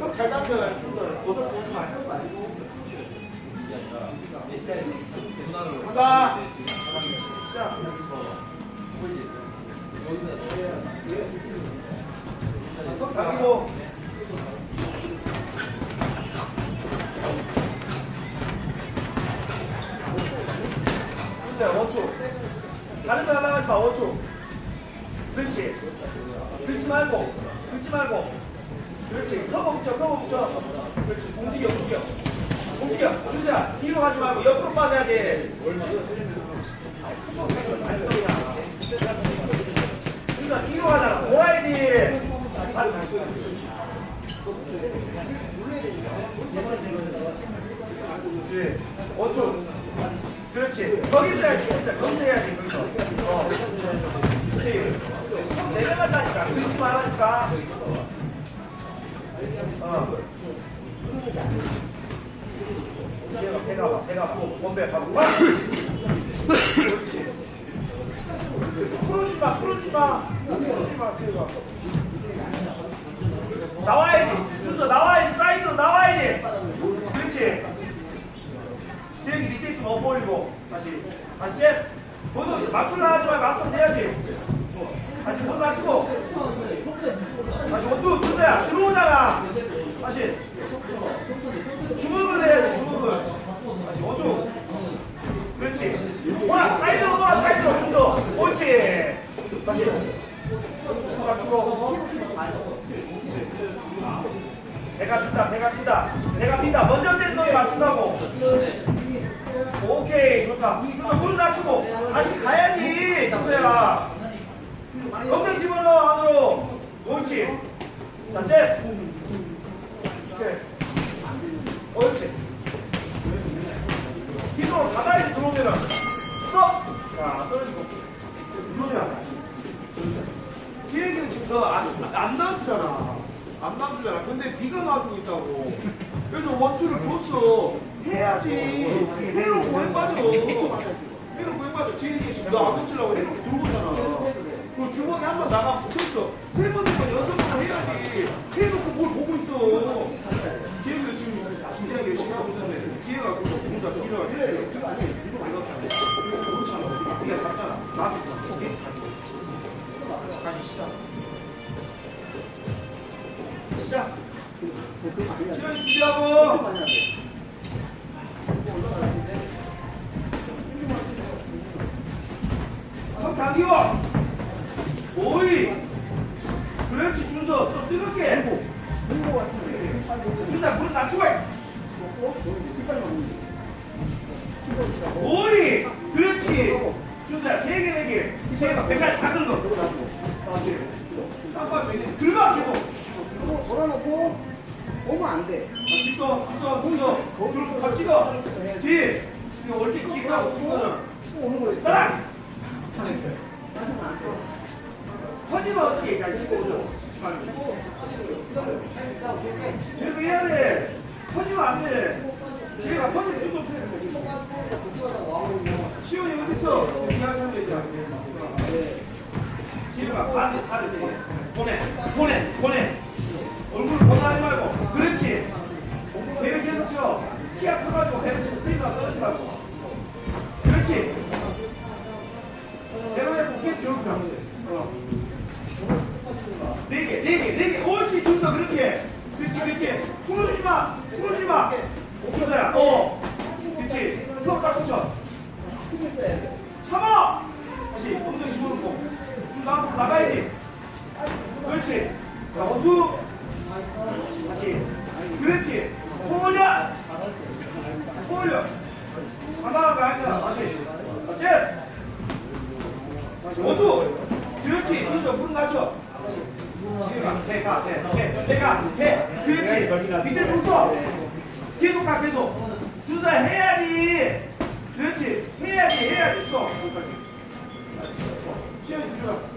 컵잘 당겨요. 손들. 옷을 보지 마요. 간다. 시작. 다른 하지 마, 원투. 그렇지. 긁지 말고, 긁지 말고. 그렇지. 커버 붙여, 커버 붙여. 그렇지. 움직여, 움직여. 움직여. 준수야, 뒤로 가지 말고 옆으로 빠져야지. 준수야, 뒤로 가잖아. 모아야지. 원투. 그렇지. 거기 있어야지. 거기서, 거기서 해야지. 거기서. 어. 그렇지. 손 내려간다니까. 그러지 말라니까. 어. 배가, 배가 봐, 배가 봐. 원배. 와! 그렇지. 풀어지 마, 풀어지 마. 풀어지 마, 가. 나와야지. 순서 나와야지. 사이드로 나와야지. 그렇지. 지역이 밑에 있으면 엇벌리고. 다시. 다시 잽. 모두 맞추려 하지 말고 맞추면 돼야지. 다시 못 맞추고. 다시 원투 순서야. 들어오잖아. 다시. 주먹을 해야지, 주먹을. 다시 원투. 그렇지. 와, 사이드로 돌아, 사이드로 순서. 옳지. 다시. 맞추고. 배가 빈다, 배가 빈다, 배가 빈다. 먼저 뗀 놈이 맞춘다고. 좋다. 그래서 무릎 낮추고 다시 가야지, 정수야. 엉덩이 집어넣어 안으로. 옳지. 자, 잽. 옳지. 뒤로 가다리 들어오면은 스톱. 자, 떨어지고. 준호야. 지혜기는 지금 너안안 놔주잖아. 안 놔주잖아. 근데 네가 놔주고 있다고. 그래서 원투를 줬어. 해야지. 해놓고 왜 빠져? 해놓고 왜 빠져? 지혜기 지금 너안 놓치려고 해놓고 들어오잖아. 그 주먹이 한번 나가면 붙었어. 세 번, 네 번, 여섯 번 해야지. 해놓고 뭘 보고 있어. 지혜기가 지금 진짜 열심히 하고 있는데 지혜가 그거 공사 필요하지. 내가 그렇잖아. 네가 잡잖아. 나도. 다시 시작. 시작. 시간이 준비하고. 손 당기고. 오이. 그렇지 준서 또 뜨겁게. 준서 무릎 낮추고 해. 오이. 그렇지. 준서야 세 개, 네 개. 세 개가 백까지 다 긁어. 깜빡 이제 긁어 계속. 돌아놓고 오면 안 돼. 있어, 있어, 있어. 그리고 더 찍어. 지. 이거 올때 기가고 있거든. 또 오는 거지. 따라. 퍼지면 어떻게 오죠. 계속 해야 돼. 퍼지면 안 돼. 퍼지면 뚝뚝 쳐야 돼. 시원이 어딨어? 이해하면 되지. 지가 반대, 반대. 보내, 보내, 보내. 얼굴 보내하지 말고. 그렇지. 네 개, 네 개, 네 개. 옳지, 준서 그렇게. 그렇지, 그렇지. 풀어주지 마, 풀어주지 마. 준서야, 어. 그렇지. 턱딱 붙여. 참아. 다시 엉덩이 집어넣고. 준서 앞으로 나가야지. 그렇지. 자, 원투. 다시. 그렇지. 통 올려. 통 올려. 아니라 다시. 다시. 다시 원투. 그렇지. 준서 무릎 낮춰. 배 가, 배, 배, 배가, 배. 그렇지. 밑에 손톱. 계속 가, 계속. 준서 해야지. 그렇지. 해야지, 해야지. 스톱. 시험이 들어가.